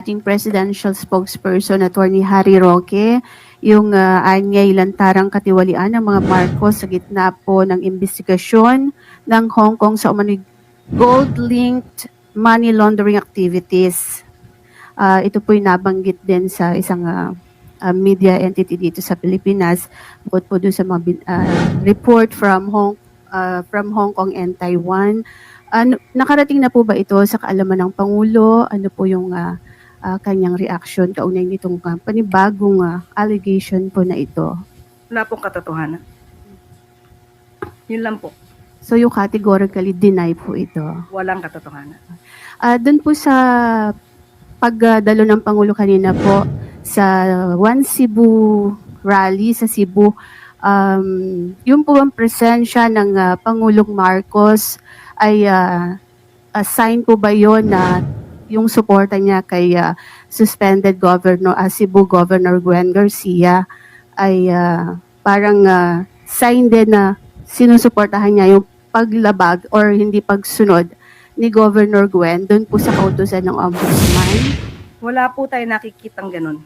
ating presidential spokesperson, Attorney Harry Roque, yung uh, anyay lantarang katiwalian ng mga Marcos sa gitna po ng investigasyon ng Hong Kong sa umano'y gold-linked money laundering activities. Ah, ito po'y nabanggit din sa isang ah, ah, media entity dito sa Pilipinas bukod po doon sa mga ah, report from Hong ah, from Hong Kong and Taiwan. Ano, nakarating na po ba ito sa kaalaman ng Pangulo? Ano po yung ah, ah, kanyang reaction kaugnay nitong ah, panibagong ah, allegation po na ito? Wala pong katotohanan. Yun lang po. So you categorically deny po ito. Walang katotohanan. Ah, doon po sa pagdalo ng Pangulo kanina po sa One Cebu rally sa Cebu, um, yung po ang presensya ng ah, Pangulong Marcos ay ah, a sign po ba yon na yung suporta niya kay ah, suspended governor ah, Cebu Governor Gwen Garcia ay ah, parang ah, sign din na sinusuportahan niya yung paglabag or hindi pagsunod ni Governor Gwen doon po sa kautusan ng ombudsman. Wala po tayo nakikitang ganun.